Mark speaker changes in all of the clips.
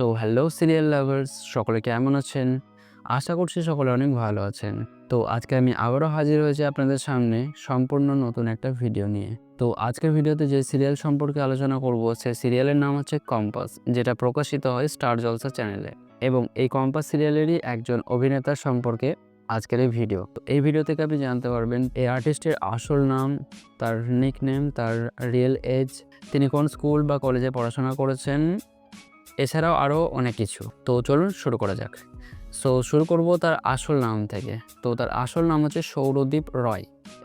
Speaker 1: So hello serial lovers সকলে কেমন আছেন? আশা করছি সকলে অনেক ভালো আছেন। তো, আজকে আমি আবারও হাজির হয়েছি আপনাদের সামনে সম্পূর্ণ নতুন একটা ভিডিও নিয়ে। তো, আজকের ভিডিওতে যে সিরিয়াল সম্পর্কে আলোচনা করব, সে সিরিয়ালের নাম হচ্ছে কম্পাস যেটা প্রকাশিত হয় স্টার জলসা চ্যানেলে এবং এই কম্পাস সিরিয়ালেরই একজন অভিনেতার সম্পর্কে আজকের এই ভিডিও তো, এই ভিডিও থেকে আপনি জানতে পারবেন, এই আর্টিস্টের আসল নাম, তার নিক নেম তার রিয়েল এজ তিনি কোন স্কুল বা কলেজে পড়াশোনা করেছেন এছাড়াও আরও অনেক কিছু। তো চলুন শুরু করা যাক। সো শুরু করব তার আসল নাম থেকে। তো তার আসল নাম হচ্ছে সৌরদীপ রয়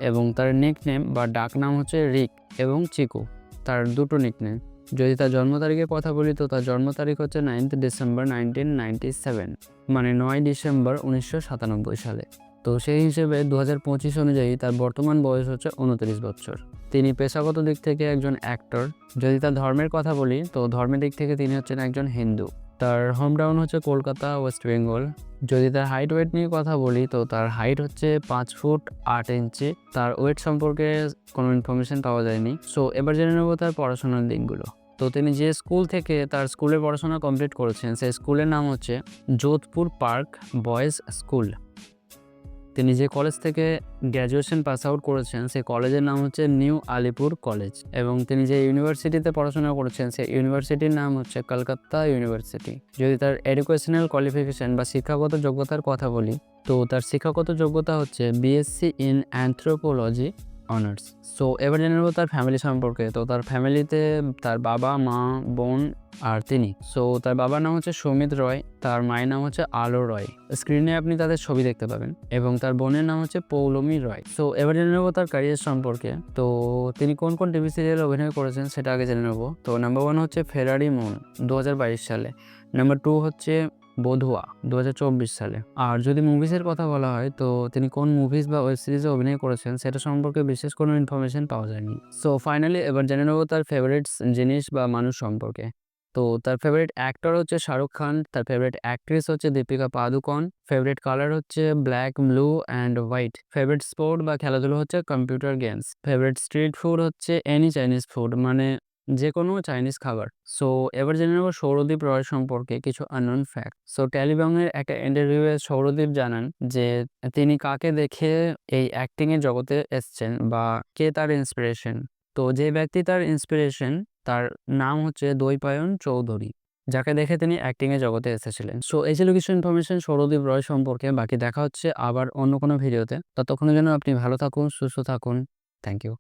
Speaker 1: এবং তার নিক নেম বা ডাক নাম হচ্ছে রিক এবং চিকু। তার দুটো নিক নেম যদি তার জন্ম তারিখের কথা বলি, তো তার জন্ম তারিখ হচ্ছে ninth December nineteen ninety seven মানে নয় ডিসেম্বর উনিশশো সাতানব্বই সালে। তো সেই হিসেবে দু হাজার পঁচিশ অনুযায়ী তার বর্তমান বয়স হচ্ছে উনত্রিশ বছর। তিনি পেশাগত দিক থেকে একজন অ্যাক্টর যদি তার ধর্মের কথা বলি, তো ধর্মের দিক থেকে তিনি হচ্ছেন একজন হিন্দু। তার হোম টাউন হচ্ছে কলকাতা ওয়েস্ট বেঙ্গল যদি তার হাইট ওয়েট নিয়ে কথা বলি, তো তার হাইট হচ্ছে পাঁচ ফুট আট ইঞ্চি। তার ওয়েট সম্পর্কে কোনো ইনফরমেশন পাওয়া যায়নি। সো এবার জেনে নেব তার পড়াশোনার দিকগুলো তো তিনি যে স্কুল থেকে তার স্কুলে পড়াশোনা কমপ্লিট করেছেন, সেই স্কুলের নাম হচ্ছে যোধপুর পার্ক বয়েজ স্কুল। তিনি যে কলেজ থেকে গ্র্যাজুয়েশন পাস আউট করেছেন, সেই কলেজের নাম হচ্ছে নিউ আলিপুর কলেজ এবং তিনি যে ইউনিভার্সিটিতে পড়াশোনা করেছেন, সেই ইউনিভার্সিটির নাম হচ্ছে কলকাতা ইউনিভার্সিটি যদি তার এডুকেশনাল কোয়ালিফিকেশন বা শিক্ষাগত যোগ্যতার কথা বলি, তো তার শিক্ষাগত যোগ্যতা হচ্ছে BSc in anthropology honours. So এবার জেনে নেব তার ফ্যামিলি সম্পর্কে। তো তার ফ্যামিলিতে তার বাবা, মা, বোন আর তিনি। সো তার বাবার নাম হচ্ছে সৌমিত রয়, তার মায়ের নাম হচ্ছে আলো রয়। স্ক্রিনে আপনি তাদের ছবি দেখতে পাবেন এবং তার বোনের নাম হচ্ছে পৌলমী রয়। সো এবার জেনে নেব তার ক্যারিয়ার সম্পর্কে। তো তিনি কোন কোন টিভি সিরিয়ালে অভিনয় করেছেন সেটা আগে জেনে নেব। তো নাম্বার ওয়ান হচ্ছে ফেরারি মন দু হাজার বাইশ সালে। নাম্বার টু হচ্ছে বধুয়া দু হাজার চব্বিশ সালে। আর যদি মুভিসের কথা বলা হয়, তো তিনি কোন মুভিস বা ওয়েব সিরিজে অভিনয় করেছেন সেটা সম্পর্কে বিশেষ কোনো ইনফরমেশন পাওয়া যায়নি। সো ফাইনালি এবার জেনে নেব তার ফেভারিট জিনিস বা মানুষ সম্পর্কে। তো তার ফেভারিট অ্যাক্টর হচ্ছে শাহরুখ খান, তার ফেভারিট অ্যাক্ট্রেস হচ্ছে দীপিকা পাদুকন ফেভারিট কালার হচ্ছে black blue and white favourite sport বা খেলাধুলো হচ্ছে computer games favourite street food হচ্ছে এনি চাইনিজ ফুড মানে যে কোনো চাইনিজ খাবার। সো এবার জেনে নেব সৌরদীপ রয় সম্পর্কে কিছু আননোন ফ্যাক্ট সো ট্যালিবংয়ের একটা ইন্টারভিউয়ে সৌরদীপ জানান যে, তিনি কাকে দেখে এই অ্যাক্টিংয়ের জগতে এসছেন বা কে তার ইন্সপিরেশন তো যে ব্যক্তি তার ইন্সপিরেশন তার নাম হচ্ছে দৈপায়ন চৌধুরী, যাকে দেখে তিনি অ্যাক্টিংয়ের জগতে এসেছিলেন। সো এই ছিল কিছু ইনফরমেশন সৌরদীপ রয় সম্পর্কে। বাকি দেখা হচ্ছে আবার অন্য কোনো ভিডিওতে ততক্ষণের জন্য আপনি ভালো থাকুন, সুস্থ থাকুন। Thank you